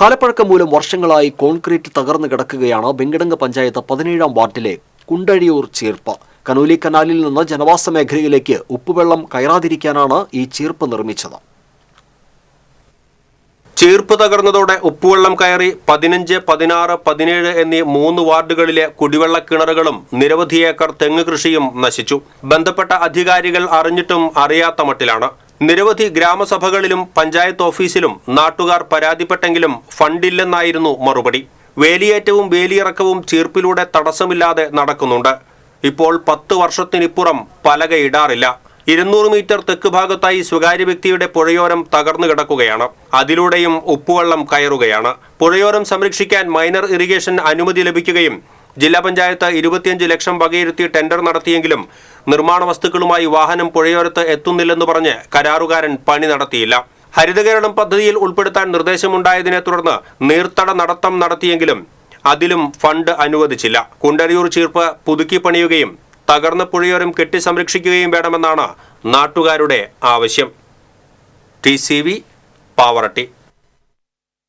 കാലപ്പഴക്കം മൂലം വർഷങ്ങളായി കോൺക്രീറ്റ് തകർന്നു കിടക്കുകയാണ് വെങ്കിടങ്ങ് പഞ്ചായത്ത് പതിനേഴാം വാർഡിലെ കുണ്ടഴിയൂർ ചീർപ്പ്. കനോലി കനാലിൽ നിന്ന് ജനവാസ മേഖലയിലേക്ക് ഉപ്പുവെള്ളം കയറാതിരിക്കാനാണ് ഈ ചീർപ്പ് നിർമ്മിച്ചത്. ചീർപ്പ് തകർന്നതോടെ ഉപ്പുവെള്ളം കയറി പതിനഞ്ച് പതിനാറ് പതിനേഴ് എന്നീ മൂന്ന് വാർഡുകളിലെ കുടിവെള്ള കിണറുകളും നിരവധി ഏക്കർ തെങ്ങ് കൃഷിയും നശിച്ചു. ബന്ധപ്പെട്ട അധികാരികൾ അറിഞ്ഞിട്ടും അറിയാത്ത മട്ടിലാണ്. നിരവധി ഗ്രാമസഭകളിലും പഞ്ചായത്ത് ഓഫീസിലും നാട്ടുകാർ പരാതിപ്പെട്ടെങ്കിലും ഫണ്ടില്ലെന്നായിരുന്നു മറുപടി. വേലിയേറ്റവും വേലിയിറക്കവും ചീർപ്പിലൂടെ തടസ്സമില്ലാതെ നടക്കുന്നുണ്ട്. ഇപ്പോൾ പത്ത് വർഷത്തിനിപ്പുറം പലകയിടാറില്ല. ഇരുന്നൂറ് മീറ്റർ തെക്ക് ഭാഗത്തായി സ്വകാര്യ വ്യക്തിയുടെ പുഴയോരം തകർന്നു കിടക്കുകയാണ്. അതിലൂടെയും ഉപ്പുവെള്ളം കയറുകയാണ്. പുഴയോരം സംരക്ഷിക്കാൻ മൈനർ ഇറിഗേഷൻ അനുമതി ലഭിക്കുകയും ജില്ലാ പഞ്ചായത്ത് ഇരുപത്തിയഞ്ച് ലക്ഷം വകയിരുത്തി ടെൻഡർ നടത്തിയെങ്കിലും നിർമ്മാണ വസ്തുക്കളുമായി വാഹനം പുഴയോരത്ത് എത്തുന്നില്ലെന്ന് പറഞ്ഞ് കരാറുകാരൻ പണി നടത്തിയില്ല. ഹരിതകേരളം പദ്ധതിയിൽ ഉൾപ്പെടുത്താൻ നിർദ്ദേശമുണ്ടായതിനെ തുടർന്ന് നീർത്തട നടത്തം നടത്തിയെങ്കിലും അതിലും ഫണ്ട് അനുവദിച്ചില്ല. കുണ്ടരിയൂർ ചീർപ്പ് പുതുക്കി പണിയുകയും തകർന്ന പുഴയോരം കെട്ടി സംരക്ഷിക്കുകയും വേണമെന്നാണ് നാട്ടുകാരുടെ ആവശ്യം. T C V Pavaratty.